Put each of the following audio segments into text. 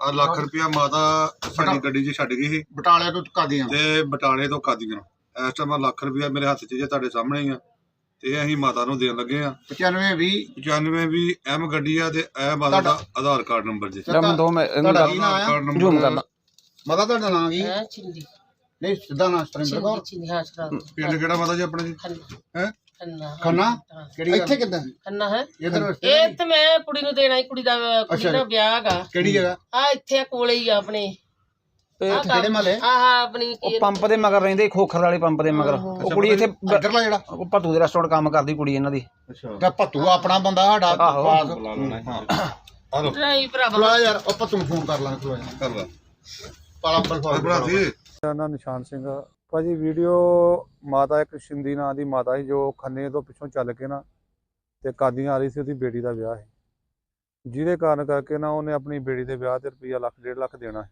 ਆ ਲੱਖ ਰੁਪਇਆ ਮਾਤਾ ਸਾਡੀ ਗੱਡੀ 'ਚ ਛੱਡ ਗਈ ਸੀ। ਬਟਾਲੇ ਤੋਂ ਕਾਦੀਆਂ? ਤੇ ਬਟਾਲੇ ਤੋਂ ਕਾਦੀਆਂ। ਇਸ ਟਾਈਮ ਲੱਖ ਰੁਪਇਆ ਮੇਰੇ ਹੱਥ 'ਚ ਜੇ ਤੁਹਾਡੇ ਸਾਹਮਣੇ ਹੀ ਆ। ਤੇ ਅਸੀਂ ਮਾਤਾ ਨੂੰ ਦੇਣ ਲੱਗੇ ਆ। 95 20 95 ਵੀ ਐਮ ਗੱਡੀ ਆ ਤੇ ਇਹ ਮਾਤਾ ਦਾ ਆਧਾਰ ਕਾਰਡ ਨੰਬਰ ਜੀ। ਦੋ ਮੈਂ ਜ਼ੂਮ ਕਰਨਾ ਮਤਾ ਤੁਹਾਡਾ ਨਾਂ ਕੀ? ਹੈ ਚਿੰਦੀ ਨਹੀਂ ਸਿੱਧਾ ਨਾਂ ਸਤਰਿੰਦਰ ਕੌਰ। ਚਿੰਦੀ ਚਿੰਦੀ ਹਾਂ ਸ਼ਰਾਬ ਪਿੰਡ ਕਿਹੜਾ ਮਾਤਾ ਜੀ ਆਪਣੇ ਜੀ? ਹੈ? ਖੰਨਾ। ਕਿਹੜੀ ਇੱਥੇ ਕਿੱਦਾਂ? ਖੰਨਾ ਹੈ। ਇਧਰ ਇਹ ਤੇ ਮੈਂ ਕੁੜੀ ਨੂੰ ਦੇਣਾ ਹੀ ਕੁੜੀ ਦਾ ਕੁੜੀ ਅੱਛਾ। ਦਾ। ਵਿਆਹ ਹੈਗਾ ਕਿਹੜੀ ਜਗ੍ਹਾ? ਆ ਇੱਥੇ ਆ ਕੋਲੇ ਹੀ ਆ ਆਪਣੇ। ਤੇ ਆਹ ਕਿਹੜੇ ਮਹੱਲੇ? ਆਹ ਆਪਣੀ ਉਹ ਪੰਪ ਦੇ ਮਗਰ ਰਹਿੰਦੇ ਖੋਖਰ ਵਾਲੇ ਪੰਪ ਦੇ ਮਗਰ। ਉਹ ਕੁੜੀ ਇੱਥੇ ਬ- ਇੱਧਰਲਾ ਜਿਹੜਾ? ਉਹ ਭੱਤੂ ਦੇ ਰੈਸਟੋਰੈਂਟ ਕੰਮ ਕਰਦੀ ਕੁੜੀ ਇਹਨਾਂ ਦੀ। ਤਾਂ ਭੱਤੂ ਆਪਣਾ ਬੰਦਾ ਸਾਡਾ ਆਹੋ। ਪਾਸ। ਆ ਲੋ ਨਹੀਂ ਭਰਾਵਾ ਬੁਲਾ ਯਾਰ ਉਹ ਭੱਤੂ ਨੂੰ ਫੋਨ ਕਰ ਲਾਂਗੇ ਬੁਲਾ ਯਾਰ। ਕਰ ਲਾ। ਪਾਲਾ ਬਲ ਆ ਬਣਾ ਦੀ ਮੇਰਾ ਨਾਮ ਨਿਸ਼ਾਨ ਸਿੰਘ ਆ। ਭਾਜੀ ਵੀਡੀਓ ਮਾਤਾ ਇੱਕ ਸ਼ਿੰਦੀ ਨਾਂ ਦੀ ਮਾਤਾ ਸੀ ਜੋ ਖੰਨੇ ਤੋਂ ਪਿੱਛੋਂ ਚੱਲ ਕੇ ਨਾ ਤੇ ਕਾਦੀਆਂ ਆ ਰਹੀ ਸੀ ਉਹਦੀ ਬੇਟੀ ਦਾ ਵਿਆਹ ਸੀ। ਜਿਹਦੇ ਕਾਰਨ ਕਰਕੇ ਨਾ ਉਹਨੇ ਆਪਣੀ ਬੇਟੀ ਦੇ ਵਿਆਹ ਤੇ ਰੁਪਈਆ ਲੱਖ ਡੇਢ ਲੱਖ ਦੇਣਾ ਸੀ।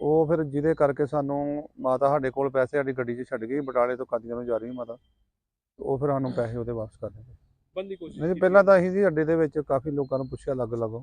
ਉਹ ਫਿਰ ਜਿਹਦੇ ਕਰਕੇ ਸਾਨੂੰ ਮਾਤਾ ਸਾਡੇ ਕੋਲ ਪੈਸੇ ਸਾਡੀ ਗੱਡੀ 'ਚ ਛੱਡ ਗਈ ਬਟਾਲੇ ਤੋਂ ਕਾਦੀਆਂ ਨੂੰ ਜਾ ਰਹੀ ਮਾਤਾ। ਉਹ ਫਿਰ ਸਾਨੂੰ ਪੈਸੇ ਉਹਦੇ ਵਾਪਸ ਕਰ ਦਿੱਤੇ ਬੰਦੀ ਕੋਸ਼ਿਸ਼ ਨਹੀਂ ਪਹਿਲਾਂ ਤਾਂ ਅਸੀਂ ਜੀ ਅੱਡੇ ਦੇ ਵਿੱਚ ਕਾਫੀ ਲੋਕਾਂ ਨੂੰ ਪੁੱਛਿਆ ਅਲੱਗ ਅਲੱਗ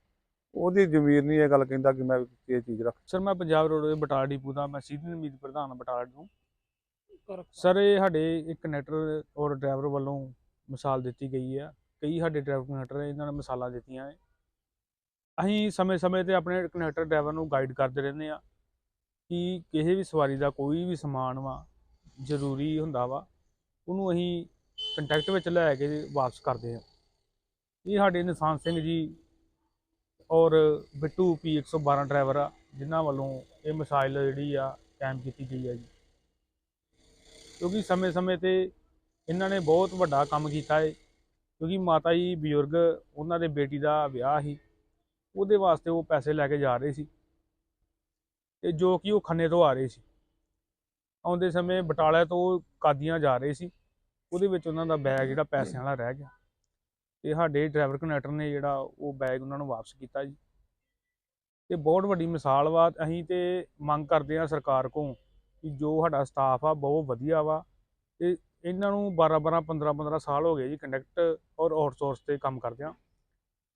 ਉਹਦੀ ਜ਼ਮੀਰ ਨਹੀਂ ਇਹ ਗੱਲ ਕਹਿੰਦਾ ਕਿ ਮੈਂ ਇਹ ਚੀਜ਼ ਰੱਖ ਸਰ ਮੈਂ ਪੰਜਾਬ ਰੋਡ ਦੇ ਬਟਾਲਾ ਡਿਪੂ ਦਾ ਮੈਂ ਸੀਨੀਅਰ ਮੀਤ ਪ੍ਰਧਾਨ ਬਟਾਲਾ ਤੋਂ ਸਰ ਇਹ ਸਾਡੇ ਇੱਕ ਕਨੈਕਟਰ ਔਰ ਡਰਾਈਵਰ ਵੱਲੋਂ ਮਿਸਾਲ ਦਿੱਤੀ ਗਈ ਹੈ ਕਈ ਸਾਡੇ ਡਰਾਈਵਰ ਕਨੈਕਟਰ ਇਹਨਾਂ ਨੇ ਮਿਸਾਲਾਂ ਦਿੱਤੀਆਂ ਹੈ ਅਸੀਂ ਸਮੇਂ-ਸਮੇਂ ਤੇ ਆਪਣੇ ਕਨੈਕਟਰ ਡਰਾਈਵਰ ਨੂੰ ਗਾਈਡ ਕਰਦੇ ਰਹਿੰਦੇ ਆ ਕਿ ਕਿਸੇ ਵੀ ਸਵਾਰੀ ਦਾ ਕੋਈ ਵੀ ਸਮਾਨ ਵਾ ਜ਼ਰੂਰੀ ਹੁੰਦਾ ਵਾ ਉਹਨੂੰ ਅਸੀਂ ਕੰਟੈਕਟ ਵਿੱਚ ਲੈ ਕੇ ਵਾਪਸ ਕਰਦੇ ਆ। ਇਹ ਸਾਡੇ ਨਿਸ਼ਾਨ ਸਿੰਘ ਜੀ ਔਰ ਬਿੱਟੂ ਪੀ 112 ਡਰਾਈਵਰ ਆ, ਜਿਨ੍ਹਾਂ ਵੱਲੋਂ ਇਹ ਮਿਸਾਈਲ ਜਿਹੜੀ ਆ ਕਾਇਮ ਕੀਤੀ ਗਈ ਹੈ ਜੀ। ਕਿਉਂਕਿ ਸਮੇਂ-ਸਮੇਂ ਤੇ ਇਹਨਾਂ ਨੇ ਬਹੁਤ ਵੱਡਾ ਕੰਮ ਕੀਤਾ ਹੈ ਕਿਉਂਕਿ ਮਾਤਾ ਜੀ ਬਜ਼ੁਰਗ, ਉਹਨਾਂ ਦੇ ਬੇਟੀ ਦਾ ਵਿਆਹ ਸੀ, ਉਹਦੇ ਵਾਸਤੇ ਉਹ ਪੈਸੇ ਲੈ ਕੇ ਜਾ ਰਹੇ ਸੀ, ਤੇ ਜੋ ਕਿ ਉਹ ਖੰਨੇ ਤੋਂ ਆ ਰਹੇ ਸੀ। ਆਉਂਦੇ ਸਮੇਂ ਬਟਾਲਾ ਤੋਂ ਕਾਦੀਆਂ ਜਾ ਰਹੇ ਸੀ, ਉਹਦੇ ਵਿੱਚ ਉਹਨਾਂ ਦਾ ਬੈਗ ਜਿਹੜਾ ਪੈਸਿਆਂ ਵਾਲਾ ਰਹਿ ਗਿਆ। ਤੇ ਸਾਡੇ ਡਰਾਈਵਰ ਕਨੈਕਟਰ ਨੇ ਜਿਹੜਾ ਉਹ ਬੈਗ ਉਹਨਾਂ ਨੂੰ ਵਾਪਸ ਕੀਤਾ ਜੀ। ਤੇ ਬਹੁਤ ਵੱਡੀ ਮਿਸਾਲ ਵਾ, ਅਸੀਂ ਤੇ ਮੰਗ ਕਰਦੇ ਆ ਸਰਕਾਰ ਕੋਲ ਕਿ ਜੋ ਸਾਡਾ ਸਟਾਫ ਆ, ਬਹੁਤ ਵਧੀਆ ਵਾ। ਤੇ ਇਹਨਾਂ ਨੂੰ 12 12 15 15 ਸਾਲ ਹੋ ਗਏ ਜੀ ਕੰਡਕਟ ਔਰ ਆਊਟਸੋਰਸ ਤੇ ਕੰਮ ਕਰਦੇ ਆ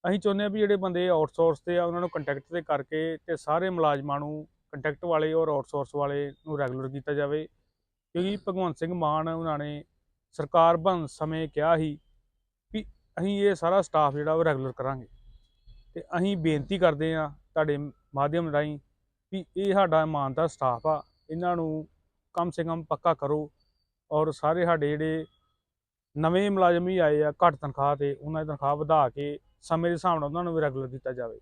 ਅਸੀਂ ਚਾਹੁੰਦੇ ਆ ਵੀ ਜਿਹੜੇ ਬੰਦੇ ਆਊਟਸੋਰਸ ਤੇ ਆ, ਉਹਨਾਂ ਨੂੰ ਕੰਟੈਕਟ ਤੇ ਕਰਕੇ ਤੇ ਸਾਰੇ ਮੁਲਾਜ਼ਮਾਂ ਨੂੰ ਕੰਟੈਕਟ ਵਾਲੇ ਔਰ ਆਊਟਸੋਰਸ ਵਾਲੇ ਨੂੰ ਰੈਗੂਲਰ ਕੀਤਾ ਜਾਵੇ। ਕਿਉਂਕਿ ਭਗਵੰਤ ਸਿੰਘ ਮਾਨ ਉਹਨਾਂ ਨੇ ਸਰਕਾਰ ਬਣ ਸਮੇਂ ਕਿਹਾ ਸੀ ਅਸੀਂ ਇਹ ਸਾਰਾ ਸਟਾਫ ਜਿਹੜਾ ਉਹ ਰੈਗੂਲਰ ਕਰਾਂਗੇ। ਤੇ ਅਸੀਂ ਬੇਨਤੀ ਕਰਦੇ ਆ ਤੁਹਾਡੇ ਮਾਧਿਅਮ ਰਾਹੀਂ ਵੀ ਇਹ ਸਾਡਾ ਇਮਾਨਦਾਰ ਸਟਾਫ ਆ, ਇਹਨਾਂ ਨੂੰ ਕਮ ਸੇ ਕਮ ਪੱਕਾ ਕਰੋ ਔਰ ਸਾਰੇ ਸਾਡੇ ਜਿਹੜੇ ਨਵੇਂ ਮੁਲਾਜ਼ਮ ਹੀ ਆਏ ਆ ਘੱਟ ਤਨਖਾਹ ਤੇ, ਉਹਨਾਂ ਦੀ ਤਨਖਾਹ ਵਧਾ ਕੇ ਸਮੇਂ ਦੇ ਹਿਸਾਬ ਨਾਲ ਉਹਨਾਂ ਨੂੰ ਵੀ ਰੈਗੂਲਰ ਕੀਤਾ ਜਾਵੇ।